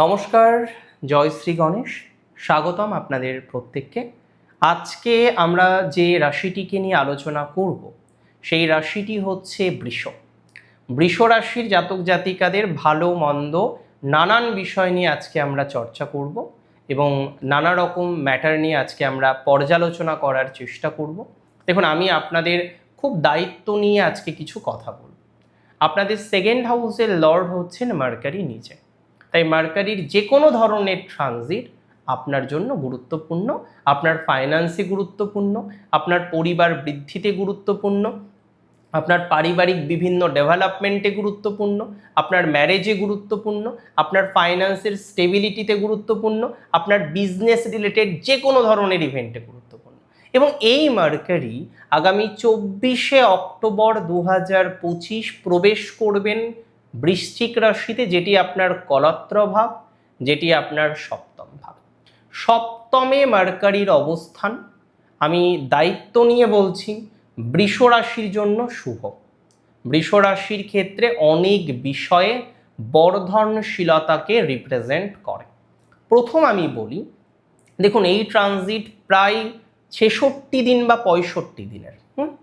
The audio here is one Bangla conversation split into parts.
নমস্কার, জয় শ্রী গণেশ। স্বাগতম আপনাদের প্রত্যেককে। আজকে আমরা যে রাশিটিকে নিয়ে আলোচনা করব, সেই রাশিটি হচ্ছে বৃষ। বৃষ রাশির জাতক জাতিকাদের ভালো, মন্দ, নানান বিষয় নিয়ে আজকে আমরা চর্চা করব এবং নানা রকম ম্যাটার নিয়ে আজকে আমরা পর্যালোচনা করার চেষ্টা করব। দেখুন, আমি আপনাদের খুব দায়িত্ব নিয়ে আজকে কিছু কথা বলব। আপনাদের সেকেন্ড হাউসের লর্ড হচ্ছেন মার্কারি নিজে তাই মার্কারির যে কোনো ধরনের ট্রানজিট আপনার জন্য গুরুত্বপূর্ণ, আপনার ফাইন্যান্সে গুরুত্বপূর্ণ, আপনার পরিবার বৃদ্ধিতে গুরুত্বপূর্ণ, আপনার পারিবারিক বিভিন্ন ডেভেলপমেন্টে গুরুত্বপূর্ণ, আপনার ম্যারেজে গুরুত্বপূর্ণ, আপনার ফাইন্যান্সের স্টেবিলিটিতে গুরুত্বপূর্ণ, আপনার বিজনেস রিলেটেড যে কোনো ধরনের ইভেন্টে গুরুত্বপূর্ণ। এবং এই মার্কারি আগামী চব্বিশে অক্টোবর দু হাজার পঁচিশ প্রবেশ করবেন বৃশ্চিক রাশিতে যেটি আপনার কলত্র ভাব, যেটি আপনার সপ্তম ভাব। সপ্তমে মার্কারির অবস্থান, আমি দায়িত্ব নিয়ে বলছি, বৃষ রাশির জন্য শুভ। বৃষ রাশির ক্ষেত্রে অনেক বিষয়ে বর্ধনশীলতাকে রিপ্রেজেন্ট করে। প্রথম আমি বলি, দেখুন, এই ট্রানজিট প্রায় ছেষট্টি দিন বা পঁয়ষট্টি দিনের, হুম?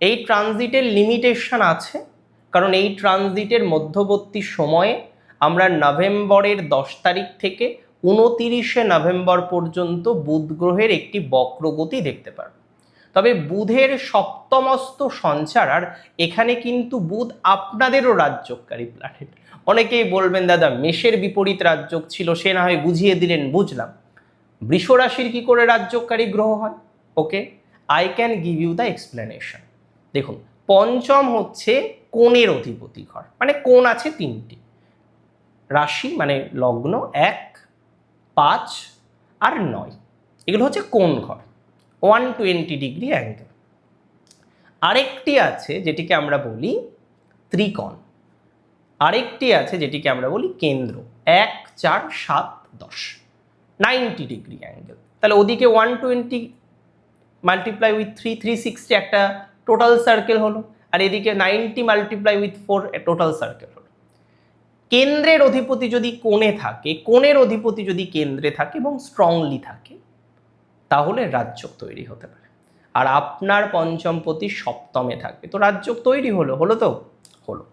এই ট্রানজিটের লিমিটেশন আছে। কারণ এই ট্রানজিটের মধ্যবর্তী সময়ে আমরা নভেম্বরের দশ তারিখ থেকে উনতিরিশে নভেম্বর পর্যন্ত বুধ গ্রহের একটি বক্রগতি দেখতে পারব। তবে বুধের সপ্তমস্ত সঞ্চার আর এখানে কিন্তু বুধ আপনাদেরও রাজ্যকারী প্ল্যানেট অনেকেই বলবেন, দাদা, মেষের বিপরীত রাজ্যক ছিল, সে না হয় বুঝিয়ে দিলেন, বুঝলাম। বৃষ রাশির কি করে রাজ্যকারী গ্রহ হয়? Okay I can give you the explanation দেখুন, পঞ্চম হচ্ছে কোণের অধিপতি ঘর। মানে কোণ আছে তিনটি। রাশি মানে লগ্ন এক, পাঁচ আর নয়। এগুলো হচ্ছে কোণ ঘর। One twenty degree angle. আরেকটি আছে যেটিকে আমরা বলি ত্রিকোণ। আরেকটি আছে যেটিকে আমরা বলি কেন্দ্র। এক, চার, সাত, দশ। Ninety degree angle. তাহলে ওদিকে one twenty multiply with three three sixty একটা টোটাল সার্কেল হলো। আর এদিকে ninety multiply with four total circle কেন্দ্রের অধিপতি যদি কোণে থাকে কোণের অধিপতি যদি কেন্দ্রে থাকে এবং স্ট্রংলি থাকে তাহলে রাজ্য তৈরি হতে পারে। আর আপনার পঞ্চমপতি সপ্তমে থাকবে। তো রাজ্য তৈরি হলো হলো তো? হলো।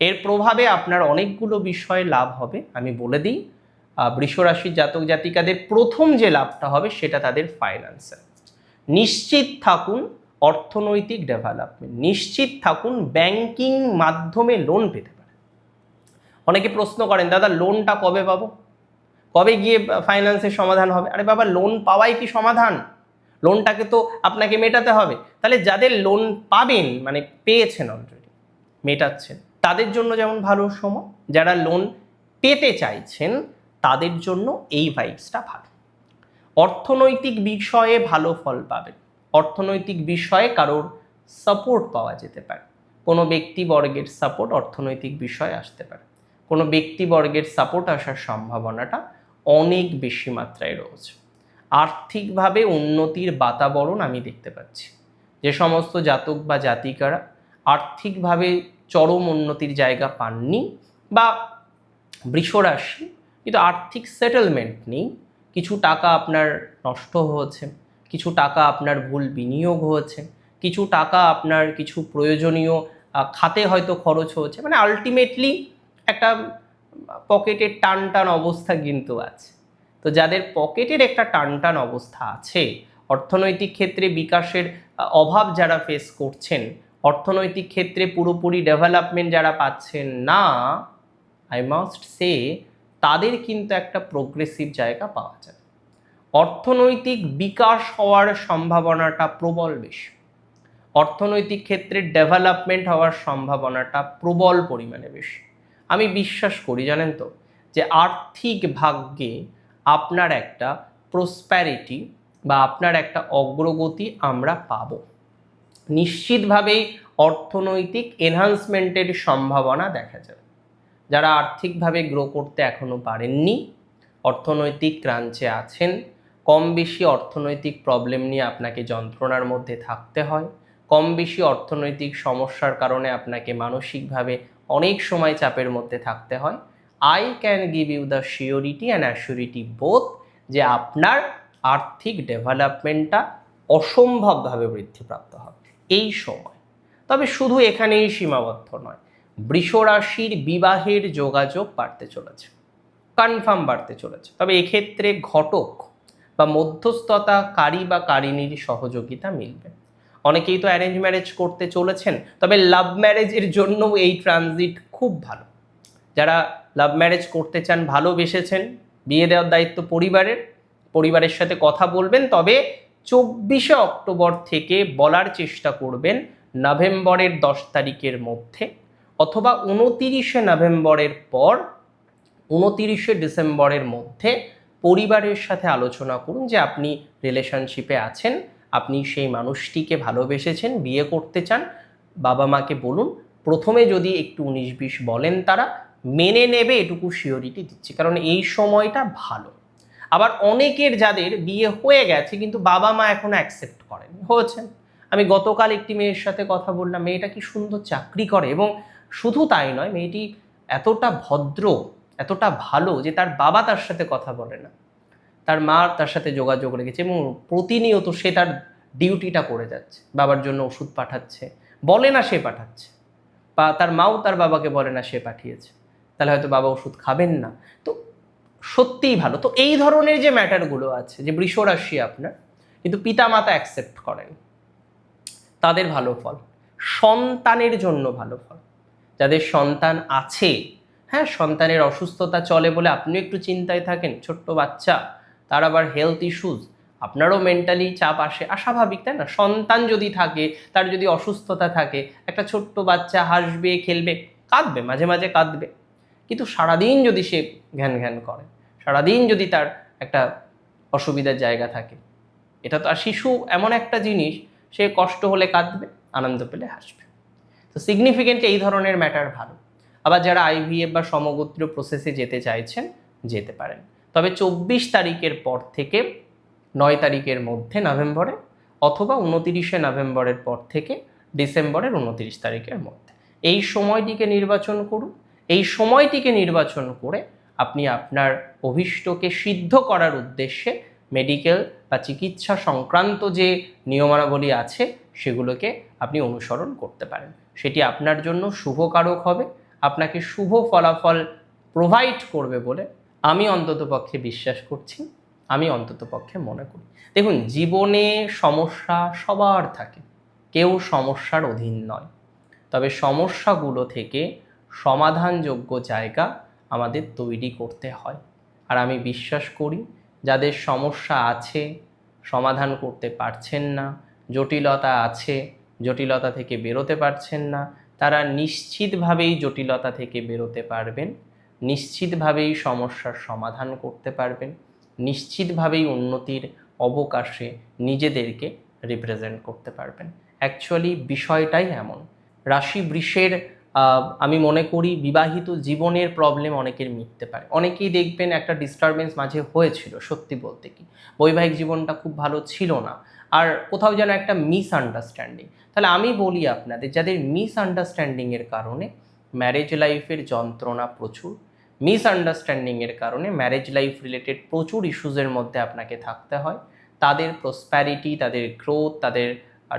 এর প্রভাবে আপনার অনেকগুলো বিষয়ে লাভ হবে। আমি বলে দিই আহ, বৃষ রাশির জাতক জাতিকাদের প্রথম যে লাভটা হবে সেটা তাদের ফাইন্যান্সে নিশ্চিত থাকুন অর্থনৈতিক ডেভেলপমেন্ট নিশ্চিত থাকুন ব্যাংকিং মাধ্যমে লোন পেতে পারে অনেকে প্রশ্ন করেন, দাদা লোনটা কবে পাবো? কবে গিয়ে ফাইন্যান্সের সমাধান হবে? আরে বাবা লোন পাওয়াই কি সমাধান? লোনটাকে তো আপনাকে মেটাতে হবে। তাহলে যাদের লোন পাবেন মানে পেয়েছেন অলরেডি মেটাচ্ছেন, তাদের জন্য যেমন ভালো সময়, যারা লোন পেতে চাইছেন, তাদের জন্য এই ভাইবসটা ভালো। অর্থনৈতিক বিষয়ে ভালো ফল পাবেন। অর্থনৈতিক বিষয়ে কারোর সাপোর্ট পাওয়া যেতে পারে। কোনো ব্যক্তিবর্গের সাপোর্ট অর্থনৈতিক বিষয়ে আসতে পারে। কোনো ব্যক্তিবর্গের সাপোর্ট আসার সম্ভাবনাটা অনেক বেশি মাত্রায় রয়েছে। আর্থিকভাবে উন্নতির বাতাবরণ আমি দেখতে পাচ্ছি। যে সমস্ত জাতক বা জাতিকারা আর্থিকভাবে চরম উন্নতির জায়গা পাননি বা বৃষরাশি কিন্তু আর্থিক সেটেলমেন্ট নেই। কিছু টাকা আপনার নষ্ট হয়েছে। কিছু টাকা আপনার ভুল বিনিয়োগ হয়েছে, কিছু টাকা আপনার কিছু প্রয়োজনীয় খাতে হয়তো খরচ হয়েছে মানে আলটিমেটলি একটা পকেটের টান টান অবস্থা কিন্তু আছে। তো যাদের পকেটের একটা টান টান অবস্থা আছে, অর্থনৈতিক ক্ষেত্রে বিকাশের অভাব যারা ফেস করছেন, অর্থনৈতিক ক্ষেত্রে পুরোপুরি ডেভেলপমেন্ট যারা পাচ্ছেন না আই মাস্ট সে তাদের কিন্তু একটা প্রোগ্রেসিভ জায়গা পাওয়া যায় অর্থনৈতিক বিকাশ হওয়ার সম্ভাবনাটা প্রবল বেশি। অর্থনৈতিক ক্ষেত্রে ডেভেলপমেন্ট হওয়ার সম্ভাবনাটা প্রবল পরিমাণে বেশি। আমি বিশ্বাস করি, জানেন তো, যে আর্থিক ভাগ্যে আপনার একটা প্রসপ্যারিটি বা আপনার একটা অগ্রগতি আমরা পাবো। নিশ্চিতভাবেই অর্থনৈতিক এনহান্সমেন্টের সম্ভাবনা দেখা যাবে। যারা আর্থিকভাবে গ্রো করতে এখনও পারেননি, অর্থনৈতিক ক্রাঞ্চে আছেন কম বেশি অর্থনৈতিক প্রবলেম নিয়ে আপনাকে যন্ত্রণার মধ্যে থাকতে হয়। কম বেশি অর্থনৈতিক সমস্যার কারণে আপনাকে মানসিকভাবে অনেক সময় চাপের মধ্যে থাকতে হয়। I can give you the surety and assurity both যে আপনার আর্থিক ডেভেলপমেন্টটা অসম্ভবভাবে বৃদ্ধিপ্রাপ্ত হবে। এই সময়। তবে শুধু এখানেই সীমাবদ্ধ নয়, বৃষ রাশির বিবাহের যোগাযোগ বাড়তে চলেছে কনফার্ম বাড়তে চলেছে। তবে এক্ষেত্রে ঘটক বা মধ্যস্থতাকারী বা কারিনীর সহযোগিতা মিলবে। অনেকেই তো অ্যারেঞ্জ ম্যারেজ করতে চলেছেন, তবে লাভ ম্যারেজের জন্য এই ট্রানজিট খুব ভালো। যারা লাভ ম্যারেজ করতে চান, ভালোবেসেছেন, বিয়ে দেওয়ার দায়িত্ব পরিবারের পরিবারের সাথে কথা বলবেন, তবে চব্বিশে অক্টোবর থেকে বলার চেষ্টা করবেন নভেম্বরের দশ তারিখের মধ্যে অথবা উনতিরিশে নভেম্বরের পর উনতিরিশে ডিসেম্বরের মধ্যে পরিবারের সাথে আলোচনা করুন যে আপনি রিলেশনশিপে আছেন, আপনি সেই মানুষটিকে ভালোবেসেছেন, বিয়ে করতে চান, বাবা মাকে বলুন। প্রথমে যদি একটু উনিশ বিশ বলেন তারা, মেনে নেবে এটুকু শিওরিটি দিচ্ছি, কারণ এই সময়টা ভালো। আবার অনেকের যাদের বিয়ে হয়ে গেছে, কিন্তু বাবা মা এখনও অ্যাকসেপ্ট করেন হয়েছেন আমি গতকাল একটি মেয়ের সাথে কথা বললাম, মেয়েটা কি সুন্দর চাকরি করে, এবং শুধু তাই নয়, মেয়েটি এতটা ভদ্র এতটা ভালো যে তার বাবা তার সাথে কথা বলে না। তার মা তার সাথে যোগাযোগ রেখেছে এবং প্রতিনিয়ত সে তার ডিউটিটা করে যাচ্ছে, বাবার জন্য ওষুধ পাঠাচ্ছে, বলে না সে পাঠাচ্ছে। বা তার মাও তার বাবাকে বলে না সে পাঠিয়েছে। তাহলে হয়তো বাবা ওষুধ খাবেন না। তো সত্যিই ভালো। তো এই ধরনের যে ম্যাটারগুলো আছে, যে বৃষ রাশি আপনার, কিন্তু পিতামাতা অ্যাকসেপ্ট করেন। তাদের ভালো ফল। সন্তানের জন্য ভালো ফল। যাদের সন্তান আছে হ্যাঁ সন্তানের অসুস্থতা চলে বলে আপনিও একটু চিন্তায় থাকেন, ছোট্ট বাচ্চা। তার আবার হেলথ ইস্যুজ আপনারও মেন্টালি চাপ আসে। স্বাভাবিক তাই না? সন্তান যদি থাকে, তার যদি অসুস্থতা থাকে, একটা ছোট্ট বাচ্চা হাসবে, খেলবে, কাঁদবে, মাঝে মাঝে কাঁদবে। কিন্তু সারাদিন যদি সে ঘ্যান ঘ্যান করে, সারাদিন যদি তার একটা অসুবিধার জায়গা থাকে, এটা তো আর শিশু এমন একটা জিনিস, সে কষ্ট হলে কাঁদবে, আনন্দ পেলে হাসবে। তো সিগনিফিকেন্ট এই ধরনের ম্যাটার ভালো। আবার যারা আইভিএফ বা সমগোত্র প্রসেসে যেতে চাইছেন, যেতে পারেন। তবে চব্বিশ তারিখের পর থেকে, নয় তারিখের মধ্যে নভেম্বরে অথবা উনতিরিশে নভেম্বরের পর থেকে ডিসেম্বরের উনতিরিশ তারিখের মধ্যে। এই সময়টিকে নির্বাচন করুন। এই সময়টিকে নির্বাচন করে আপনি আপনার অভিষ্টকে সিদ্ধ করার উদ্দেশ্যে মেডিকেল বা চিকিৎসা সংক্রান্ত যে নিয়মাবলী আছে, সেগুলোকে আপনি অনুসরণ করতে পারেন। সেটি আপনার জন্য শুভকারক হবে। আপনাকে শুভ ফলাফল প্রোভাইড করবে বলে আমি অন্ততপক্ষে বিশ্বাস করছি, আমি অন্ততপক্ষে মনে করি। দেখুন, জীবনে সমস্যা সবার থাকে, কেউ সমস্যার অধীন নয়। তবে সমস্যাগুলো থেকে সমাধানযোগ্য জায়গা আমাদের তৈরি করতে হয়। আর আমি বিশ্বাস করি, যাদের সমস্যা আছে, সমাধান করতে পারছেন না, জটিলতা আছে, জটিলতা থেকে বেরোতে পারছেন না তারা নিশ্চিতভাবেই জটিলতা থেকে বেরোতে পারবেন, নিশ্চিতভাবেই সমস্যার সমাধান করতে পারবেন, নিশ্চিতভাবেই উন্নতির অবকাশে নিজেদেরকে রিপ্রেজেন্ট করতে পারবেন। অ্যাকচুয়ালি বিষয়টাই এমন। রাশি বৃষের আমি মনে করি বিবাহিত জীবনের প্রবলেম অনেকের মিটতে পারে। অনেকেই দেখবেন একটা ডিস্টারবেন্স মাঝে হয়েছিল, সত্যি বলতে কি। বৈবাহিক জীবনটা খুব ভালো ছিল না। আর কোথাও যেন একটা মিস আন্ডারস্ট্যান্ডিং তাহলে আমি বলি আপনাদের, যাদের মিস আন্ডারস্ট্যান্ডিংয়ের কারণে ম্যারেজ লাইফের যন্ত্রণা প্রচুর মিস আন্ডারস্ট্যান্ডিংয়ের কারণে ম্যারেজ লাইফ রিলেটেড প্রচুর ইস্যুজের মধ্যে আপনাকে থাকতে হয়। তাদের প্রসপ্যারিটি তাদের গ্রোথ তাদের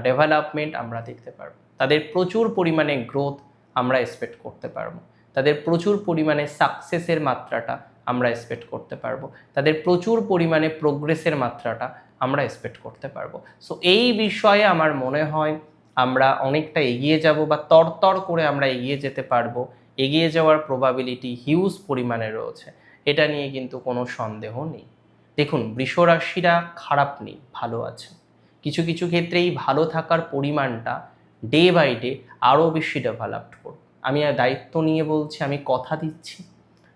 ডেভেলপমেন্ট আমরা দেখতে পারব। তাদের প্রচুর পরিমাণে গ্রোথ আমরা এক্সপেক্ট করতে পারব। তাদের প্রচুর পরিমাণে সাকসেসের মাত্রাটা আমরা এক্সপেক্ট করতে পারব। তাদের প্রচুর পরিমাণে প্রোগ্রেসের মাত্রাটা আমরা এক্সপেক্ট করতে পারব। সো এই বিষয়ে আমার মনে হয় আমরা অনেকটা এগিয়ে যাব বা তরতর করে আমরা এগিয়ে যেতে পারব। এগিয়ে যাওয়ার প্রবাবিলিটি হিউজ পরিমাণে রয়েছে। এটা নিয়ে কিন্তু কোনো সন্দেহ নেই। দেখুন বৃষরাশিরা খারাপ নেই, ভালো আছে। কিছু কিছু ক্ষেত্রে এই ভালো থাকার পরিমাণটা ডে বাই ডে আরও বেশি ডেভেলপড করব। আমি দায়িত্ব নিয়ে বলছি, আমি কথা দিচ্ছি,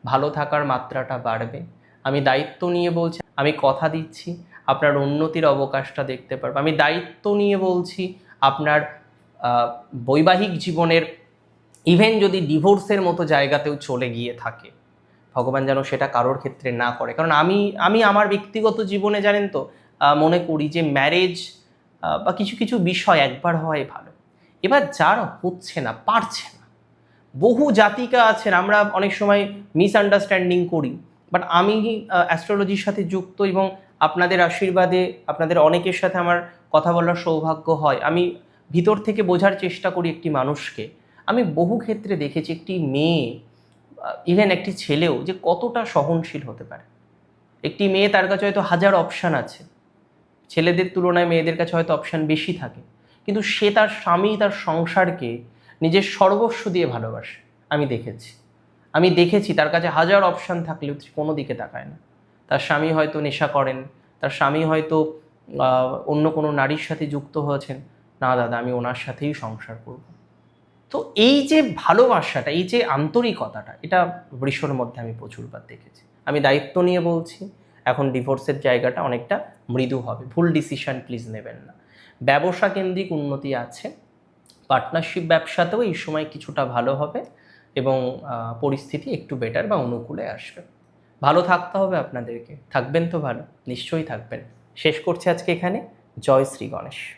ভালো থাকার মাত্রাটা বাড়বে। আমি দায়িত্ব নিয়ে বলছি, আমি কথা দিচ্ছি, আপনার উন্নতির অবকাশটা দেখতে পারব। আমি দায়িত্ব নিয়ে বলছি, আপনার বৈবাহিক জীবনের ইভেন যদি ডিভোর্সের মতো জায়গাতেও চলে গিয়ে থাকে, ভগবান যেন সেটা কারোর ক্ষেত্রে না করে। কারণ আমি আমি আমার ব্যক্তিগত জীবনে জানেন তো মনে করি যে ম্যারেজ বা কিছু কিছু বিষয় একবার হওয়াই ভালো। এবার যার হচ্ছে না, পারছে না। বহু জাতিকা আছেন, আমরা অনেক সময় মিসআন্ডারস্ট্যান্ডিং করি বাট আমি অ্যাস্ট্রোলজির সাথে যুক্ত এবং আপনাদের আশীর্বাদে, আপনাদের অনেকের সাথে আমার কথা বলার সৌভাগ্য হয়। আমি ভিতর থেকে বোঝার চেষ্টা করি একটি মানুষকে। আমি বহু ক্ষেত্রে দেখেছি একটি মেয়ে ইভেন একটি ছেলেও যে কতটা সহনশীল হতে পারে। একটি মেয়ে তার কাছে হয়তো হাজার অপশান আছে। ছেলেদের তুলনায় মেয়েদের কাছে হয়তো অপশান বেশি থাকে। কিন্তু সে তার স্বামী, তার সংসারকে নিজের সর্বস্ব দিয়ে ভালোবাসে। আমি দেখেছি। আমি দেখেছি তার কাছে হাজার অপশান থাকলেও কোনো দিকে তাকায় না। তার স্বামী হয়তো নেশা করেন, তার স্বামী হয়তো অন্য কোনো নারীর সাথে যুক্ত হয়েছেন। না দাদা, আমি ওনার সাথেই সংসার করব। তো এই যে ভালোবাসাটা, এই যে আন্তরিকতাটা, এটা বৃষর মধ্যে আমি প্রচুরবার দেখেছি। আমি দায়িত্ব নিয়ে বলছি, এখন ডিভোর্সের জায়গাটা অনেকটা মৃদু হবে। ভুল ডিসিশন প্লিজ নেবেন না। ব্যবসা কেন্দ্রিক উন্নতি আছে পার্টনারশিপ ব্যবসাতেও এই সময় কিছুটা ভালো হবে এবং পরিস্থিতি একটু বেটার বা অনুকূলে আসবে। ভালো থাকতে হবে আপনাদেরকে। থাকবেন তো ভালো, নিশ্চয়ই থাকবেন। শেষ করছি আজকে এখানে। জয় শ্রী গণেশ।